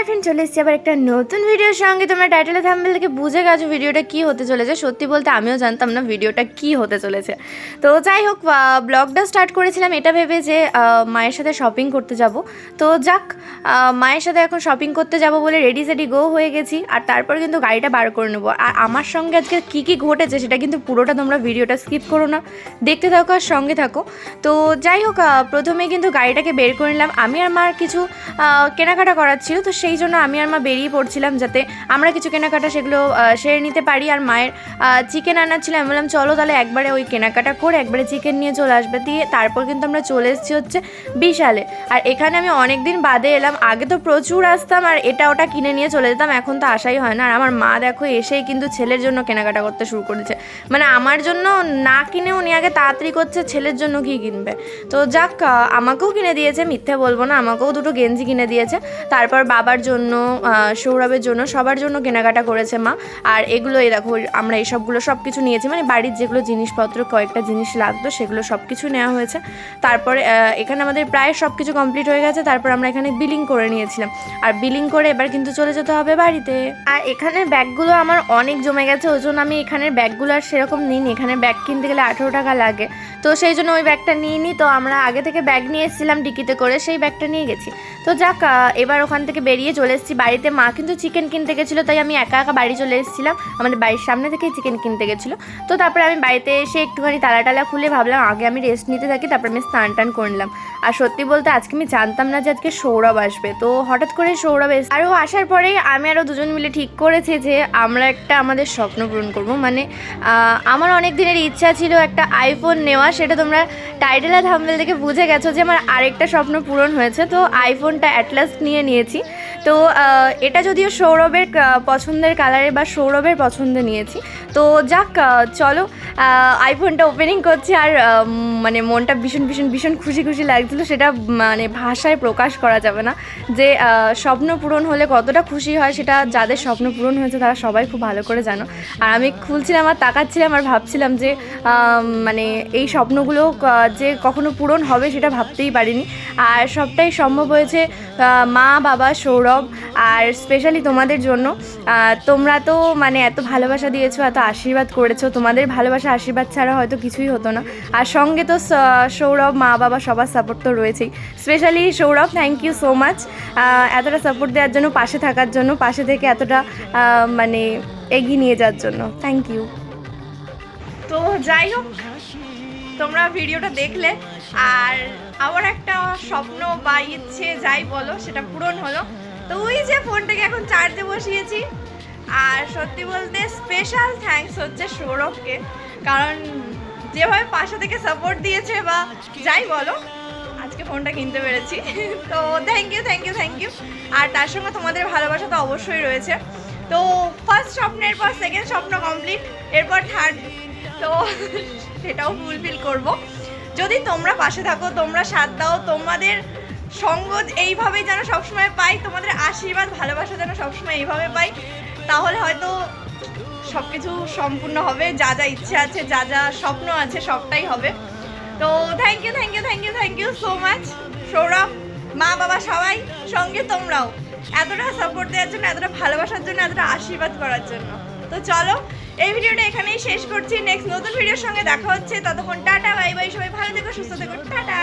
Hi friend চলে এসেছি আবার একটা নতুন ভিডিওর সঙ্গে। তোমরা টাইটেলে থাম্বেল থেকে বুঝে গেছো ভিডিওটা কি হতে চলেছে। সত্যি বলতে আমিও জানতাম না ভিডিওটা কি হতে চলেছে। তো যাই হোক ব্লগটা স্টার্ট করেছিলাম। এটা ভেবে যে মায়ের সাথে শপিং করতে যাব। তো যাক মায়ের সাথে এখন শপিং করতে যাব বলে রেডি সেডি গো হয়ে গেছি। আর তারপর কিন্তু গাড়িটা বার করে নেব। আর আমার সঙ্গে আজকে কী কী ঘটেছে সেটা কিন্তু পুরোটা তোমরা ভিডিওটা স্কিপ করো না। দেখতে থাকো আর সঙ্গে থাকো। তো যাই হোক প্রথমে কিন্তু গাড়িটাকে বের করে নিলাম। আমি আর মার কিছু কেনাকাটা করার ছিল। তো সেই জন্য আমি আর মা বেরিয়ে পড়ছিলাম যাতে আমরা কিছু কেনাকাটা সেগুলো সেরে নিতে পারি। আর মায়ের চিকেন আনার ছিল আমি বললাম, চলো তাহলে একবারে ওই কেনাকাটা করে একবারে চিকেন নিয়ে চলে আসবে। দিয়ে তারপর কিন্তু আমরা চলে এসেছি হচ্ছে বিশালে। আর এখানে আমি অনেক দিন বাদে এলাম। আগে তো প্রচুর আসতাম আর এটা ওটা কিনে নিয়ে চলে যেতাম। এখন তো আসাই হয় না। আর আমার মা দেখো এসেই কিন্তু ছেলের জন্য কেনাকাটা করতে শুরু করেছে। মানে আমার জন্য না কিনে উনি আগে তাড়াতাড়ি করছে, ছেলের জন্য কি কিনবে? তো যাক আমাকেও কিনে দিয়েছে, মিথ্যে বলব না। আমাকেও দুটো গেঞ্জি কিনে দিয়েছে। তারপর বাবার জন্য সৌরভের জন্য, সবার জন্য কেনাকাটা করেছে মা। আর এগুলো, এই দেখো, আমরা এইসবগুলো সব কিছু নিয়েছি। মানে বাড়ির যেগুলো জিনিসপত্র, কয়েকটা জিনিস লাগতো, সেগুলো সব কিছু নেওয়া হয়েছে। তারপরে এখানে আমাদের প্রায় সব কিছু কমপ্লিট হয়ে গেছে। তারপর আমরা এখানে বিলিং করে নিয়েছিলাম। আর বিলিং করে এবার কিন্তু চলে যেতে হবে বাড়িতে। আর এখানে ব্যাগগুলো আমার অনেক জমে গেছে, ওই জন্য আমি এখানের ব্যাগগুলো আর সেরকম নিইনি। এখানে ব্যাগ কিনতে গেলে আঠেরো টাকা লাগে। তো সেই জন্য ওই ব্যাগটা নিয়ে নিই তো আমরা আগে থেকে ব্যাগ নিয়ে এসেছিলাম ডিকিতে করে, সেই ব্যাগটা নিয়ে গেছি। তো যাক এবার ওখান থেকে বেরিয়ে চলে এসেছি বাড়িতে। মা কিন্তু চিকেন কিনতে গেছিল, তাই আমি একা একা বাড়ি চলে এসেছিলাম। আমাদের বাড়ির সামনে থেকেই চিকেন কিনতে গেছিল। তো তারপরে আমি বাড়িতে এসে একটুখানি তালা টালা খুলে ভাবলাম, আগে আমি রেস্ট নিতে থাকি, তারপর আমি স্নান টান করে নিলাম। আর সত্যি বলতে আজকে আমি জানতাম না যে আজকে সৌরভ আসবে। তো হঠাৎ করে সৌরভ এসে, আরও আসার পরেই আমি আরও দুজন মিলে ঠিক করেছি যে আমরা একটা আমাদের স্বপ্ন পূরণ করব। মানে আমার অনেক দিনের ইচ্ছা ছিল একটা আইফোন নেওয়া সেটা তোমরা টাইটেল আর থাম্বেল দেখে বুঝে গেছো যে আমার আরেকটা স্বপ্ন পূরণ হয়েছে। তো আইফোনটা অ্যাটলাস্ট নিয়ে নিয়েছি। তো এটা যদিও সৌরভের পছন্দের কালারে বা সৌরভের পছন্দে নিয়েছি। তো যাক চলো আইফোনটা ওপেনিং করছি আর মানে মনটা ভীষণ ভীষণ ভীষণ খুশি খুশি লাগছিল। সেটা মানে ভাষায় প্রকাশ করা যাবে না। যে স্বপ্ন পূরণ হলে কতটা খুশি হয় সেটা যাদের স্বপ্ন পূরণ হয়েছে তারা সবাই খুব ভালো করে জানো। আর আমি খুলছিলাম আর তাকাচ্ছিলাম আর ভাবছিলাম যে মানে এই স্বপ্নগুলো যে কখনো পূরণ হবে সেটা ভাবতেই পারিনি। আর সবটাই সম্ভব হয়েছে মা, বাবা, সৌরভ আর স্পেশালি তোমাদের জন্য তোমরা তো মানে এত ভালোবাসা দিয়েছ, এত আশীর্বাদ করেছ, তোমাদের ভালোবাসা আশীর্বাদ ছাড়া হয়তো কিছুই হতো না। আর সঙ্গে তো সৌরভ, মা, বাবা সবার সাপোর্ট তো রয়েছেই। Specially Sourav thank you so much এতটা সাপোর্ট দেওয়ার জন্য, পাশে থাকার জন্য, পাশে থেকে এতটা মানে এগিয়ে নিয়ে যাওয়ার জন্য। থ্যাংক ইউ তো যাই হোক, তোমরা ভিডিওটা দেখলে, আর আমার একটা স্বপ্ন বা ইচ্ছে যাই বলো, সেটা পূরণ হলো। তো ওই যে ফোনটাকে এখন চার্জে বসিয়েছি। আর সত্যি বলতে স্পেশাল থ্যাঙ্কস হচ্ছে সৌরভকে। কারণ যেভাবে পাশে থেকে সাপোর্ট দিয়েছে বা যাই বলো, আজকে ফোনটা কিনতে পেরেছি। তো thank you thank you thank you আর তার সঙ্গে তোমাদের ভালোবাসা তো অবশ্যই রয়েছে। তো ফার্স্ট স্বপ্নের পর সেকেন্ড স্বপ্ন কমপ্লিট এরপর থার্ড তো সেটাও ফুলফিল করব। যদি তোমরা পাশে থাকো, তোমরা সাথ দাও, তোমাদের সঙ্গ এইভাবেই যেন সবসময় পাই, তোমাদের আশীর্বাদ, ভালোবাসা যেন সবসময় এইভাবে পাই, তাহলে হয়তো সব কিছু সম্পূর্ণ হবে, যা যা ইচ্ছে আছে, যা যা স্বপ্ন আছে, সবটাই হবে। তো thank you thank you thank you thank you so much Sourav, মা, বাবা সবাই, সঙ্গে তোমরাও। এতটা সাপোর্ট দেওয়ার জন্য, এতটা ভালোবাসার জন্য, এতটা আশীর্বাদ করার জন্য। তো চলো, এই ভিডিওটা এখানেই শেষ করছি। নেক্সট নতুন ভিডিওর সঙ্গে দেখা হচ্ছে। ততক্ষণ টাটা বাই বাই সবাই ভালো থেকো, সুস্থ থেকো, টাটা।